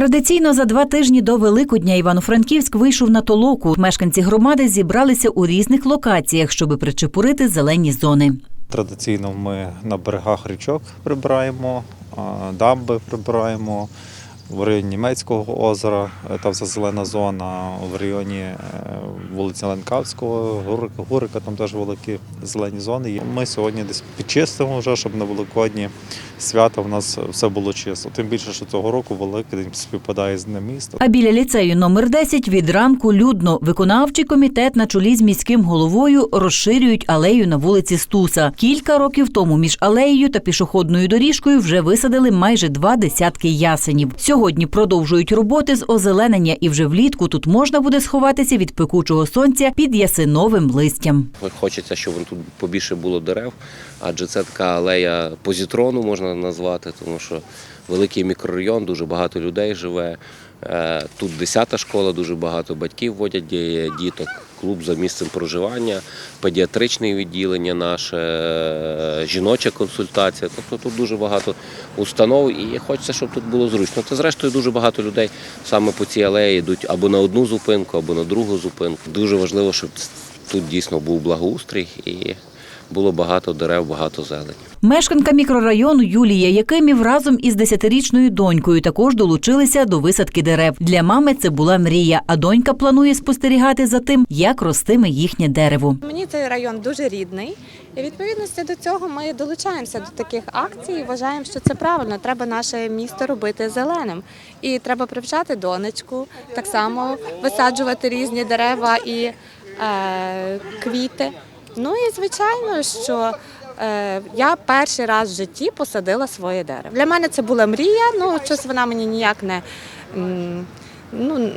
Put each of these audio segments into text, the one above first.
Традиційно за два тижні до Великодня Івано-Франківськ вийшов на толоку. Мешканці громади зібралися у різних локаціях, щоби причепурити зелені зони. Традиційно ми на берегах річок прибираємо, дамби прибираємо. В районі Німецького озера, е, там вся зелена зона, в районі е, вулиці Ленкавського, Гурика, Гурика, там теж великі зелені зони. є. Ми сьогодні десь підчистимо вже, щоб на Великодні свята в нас все було чисто. Тим більше, що цього року Великдень співпадає з Днем міста. А біля ліцею номер 10 від ранку людно виконавчий комітет на чолі з міським головою розширюють алею на вулиці Стуса. Кілька років тому між алеєю та пішохідною доріжкою вже висадили майже два десятки ясенів. Сьогодні продовжують роботи з озеленення, і вже влітку тут можна буде сховатися від пекучого сонця під ясиновим листям. Хочеться, щоб тут побільше було дерев, адже це така алея позітрону можна назвати, тому що великий мікрорайон, дуже багато людей живе. Е, Тут 10-та школа, дуже багато батьків водять діток, клуб за місцем проживання, педіатричне відділення наше, е, жіноча консультація. Тобто тут дуже багато установ і хочеться, щоб тут було зручно. Та зрештою дуже багато людей саме по цій алеї йдуть або на одну зупинку, або на другу зупинку. Дуже важливо, щоб тут дійсно був благоустрій і було багато дерев, багато зелені. Мешканка мікрорайону Юлія Якимів разом із десятирічною донькою також долучилися до висадки дерев. Для мами це була мрія, а донька планує спостерігати за тим, як ростиме їхнє дерево. Мені цей район дуже рідний, і відповідності до цього ми долучаємося до таких акцій. і Вважаємо, що це правильно. Треба наше місто робити зеленим. І треба привчати донечку, так само висаджувати різні дерева і е, квіти. Ну і звичайно, що е, я перший раз в житті посадила своє дерево. Для мене це була мрія, ну щось вона мені ніяк не. м, Ну,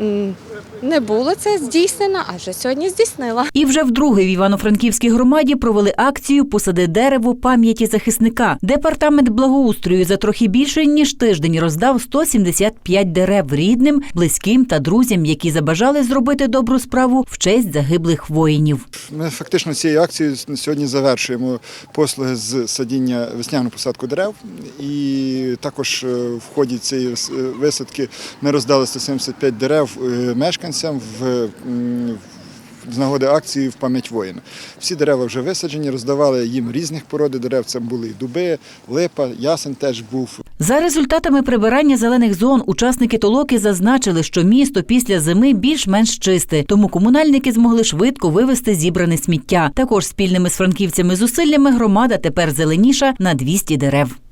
не було це здійснено, а вже сьогодні здійснила. І вже вдруге в Івано-Франківській громаді провели акцію Посади дерево пам'яті захисника. Департамент благоустрою за трохи більше ніж тиждень роздав 175 дерев рідним, близьким та друзям, які забажали зробити добру справу в честь загиблих воїнів. Ми фактично цією акцією сьогодні завершуємо послуги з садіння весняну посадку дерев. І також е, в ході цієї е, висадки ми роздали 175 дерев е, мешканцям в. з нагоди акції в пам'ять воїна. Всі дерева вже висаджені, роздавали їм різних породи дерев. Це були і дуби, липа, ясен теж був. За результатами прибирання зелених зон учасники толоки зазначили, що місто після зими більш-менш чисте, тому комунальники змогли швидко вивезти зібране сміття. Також спільними з франківцями зусиллями громада тепер зеленіша на 200 дерев.